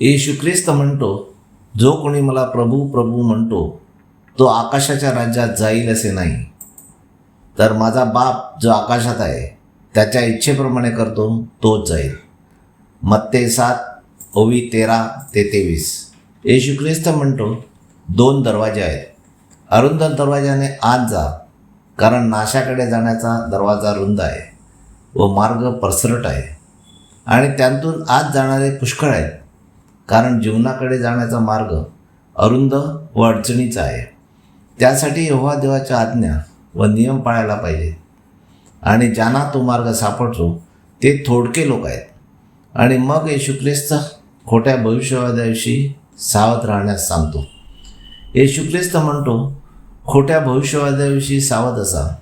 येशू ख्रिस्त म्हणतो जो कोणी मला प्रभू प्रभू म्हणतो तो आकाशाच्या राज्यात जाईल असे नाही. तर माझा बाप जो आकाशात आहे त्याच्या इच्छेप्रमाणे करतो तोच जाईल. मत्ते सात ओवी तेरा ते तेवीस. येशू ख्रिस्त म्हणतो दोन दरवाजे आहेत. अरुंद दरवाजाने आत जा कारण नाशाकडे जाण्याचा दरवाजा रुंद आहे व मार्ग परसरट आहे. आणि त्यांतून आत जाणारे पुष्कळ आहेत. कारण जीवनाकडे जाण्याचा मार्ग अरुंद व अडचणीचा आहे. त्यासाठी यहोवा देवाच्या आज्ञा व नियम पाळायला पाहिजे. आणि ज्यांना तो मार्ग सापडतो ते थोडके लोक आहेत. आणि मग येशू ख्रिस्त खोट्या भविष्यवादाविषयी सावध राहण्यास सांगतो. येशू ख्रिस्त म्हणतो खोट्या भविष्यवादाविषयी सावध असा.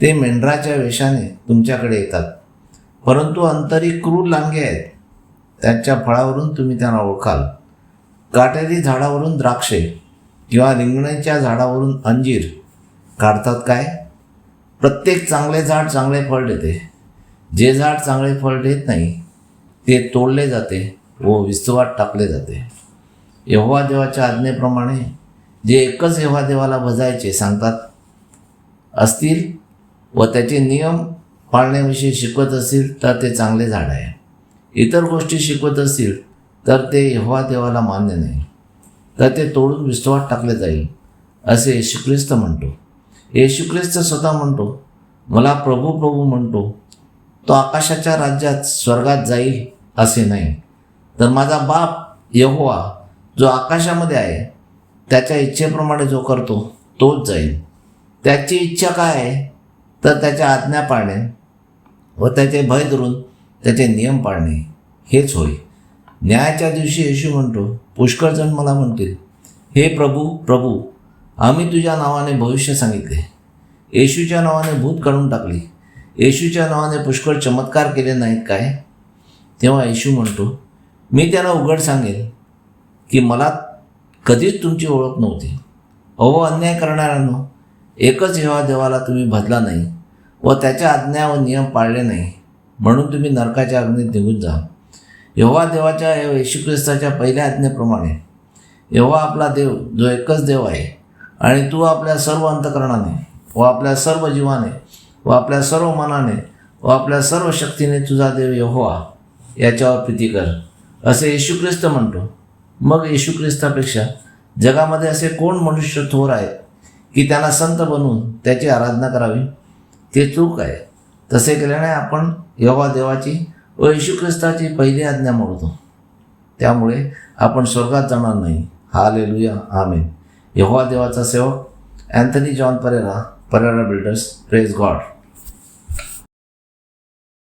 ते मेंढराच्या वेशाने तुमच्याकडे येतात. परंतु अंतरी क्रूर लांगे आहेत. त्यांच्या फळावरून तुम्ही त्यांना ओळखाल. काटेरी झाडावरून द्राक्षे किंवा रिंगणाच्या झाडावरून अंजीर काढतात काय? प्रत्येक चांगले झाड चांगले फळ देते. जे झाड चांगले फळ देत नाही ते तोडले जाते व विस्तवात टाकले जाते. यहोवा देवाच्या आज्ञेप्रमाणे जे एकच यहोवा देवाला भजायचे सांगतात असतील व त्याचे नियम पाळण्याविषयी शिकवत असतील तर ते चांगले झाड आहे. इतर गोष्टी शिकवत असतील तर ते यहोवा देवाला मान्य नाही. तर ते तोडून विस्तवात टाकले जाईल असे येशुख्रिस्त म्हणतो. येशुख्रिस्त स्वतः म्हणतो मला प्रभू प्रभू म्हणतो तो आकाशाच्या राज्यात स्वर्गात जाईल असे नाही. तर माझा बाप यहोवा जो आकाशामध्ये आहे त्याच्या इच्छेप्रमाणे जो करतो तोच जाईल. त्याची इच्छा काय आहे? तर त्याच्या आज्ञा पाळणे व त्याचे भय धरून त्याचे नियम पाळणे हेच होय. न्यायाच्या दिवशी येशू म्हणतो पुष्कळ जण मला म्हणतील हे प्रभू प्रभू आम्ही तुझ्या नावाने भविष्य सांगितले. येशूच्या नावाने भूत काढून टाकली. येशूच्या नावाने पुष्कळ चमत्कार केले नाहीत काय तेव्हा येशू म्हणतो मी त्याला उघड सांगेल की मला कधीच तुमची ओळख नव्हती. अहो अन्याय करणाऱ्यांनो एकच हेवा देवाला तुम्ही भजला नाही व त्याच्या आज्ञा व नियम पाळले नाही म्हणून तुम्ही नरकाच्या अग्नीत निघून जा. यव्हा देवाच्या येशू ख्रिस्ताच्या पहिल्या आज्ञेप्रमाणे. यव्हा आपला देव जो एकच देव आहे आणि तू आपल्या सर्व अंतकरणाने व आपल्या सर्व जीवाने व आपल्या सर्व मनाने व आपल्या सर्व शक्तीने तुझा देव यहोवा याच्यावर प्रीती कर. असे येशू ख्रिस्त म्हणतो. मग येशू ख्रिस्तापेक्षा जगामध्ये असे कोण मनुष्य थोर आहेत की त्यांना संत बनवून त्याची आराधना करावी? ते चूक आहे. तसे केल्याने आपण योगा देवाची व येशू ख्रिस्ताची पहिली आज्ञा मोडतो. त्यामुळे आपण स्वर्गात जाणार नाही. हा लेलुया आमेन. यहोवा देवाचा सेवक Anthony John Pereira Pereira builders praise God.